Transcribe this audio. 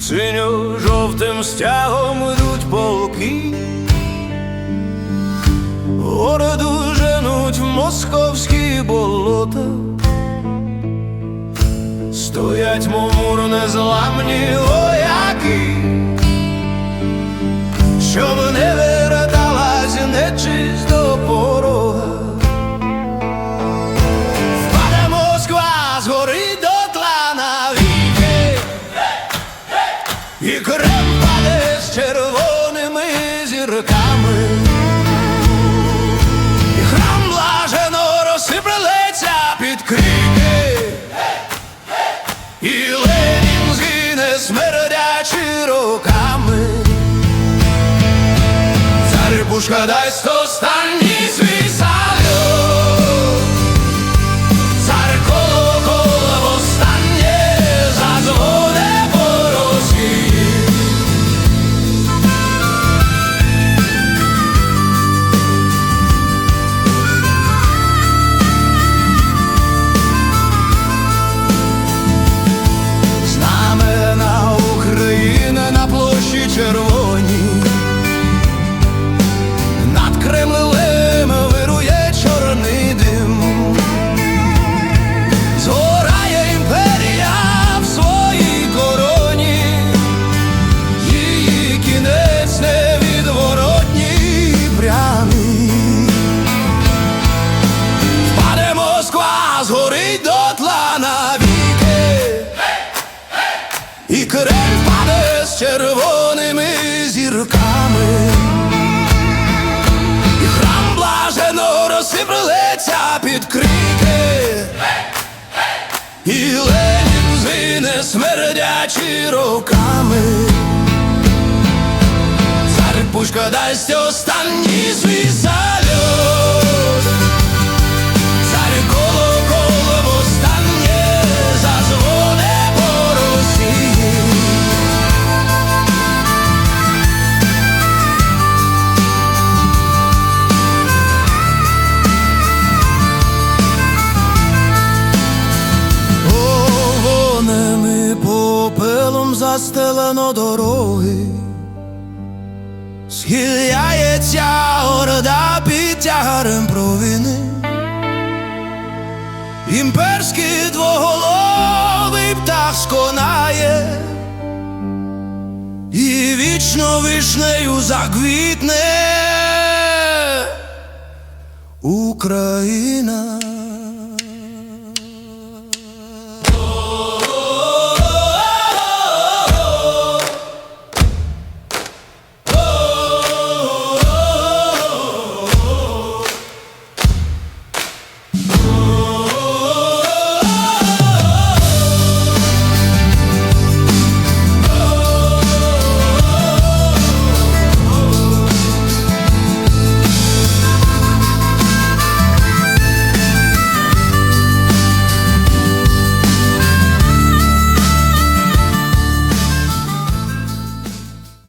Синім стягом йдуть полки, Городу женуть в московські болота, стоять мур незламні вояки, щоб не зірками, і храм блажено розсиплеться під крики, і Ленін згине смердячи руками. Цар пушка дасть останній свій салют. І храм блажено розсиплеться під крики, і Ленін згине смердячи руками. Цар пушка дасть останній свій салют. Застелено дороги, схиляється орда під тягарем провини, імперський двоголовий птах сконає, і вічно вишнею заквітне Україна.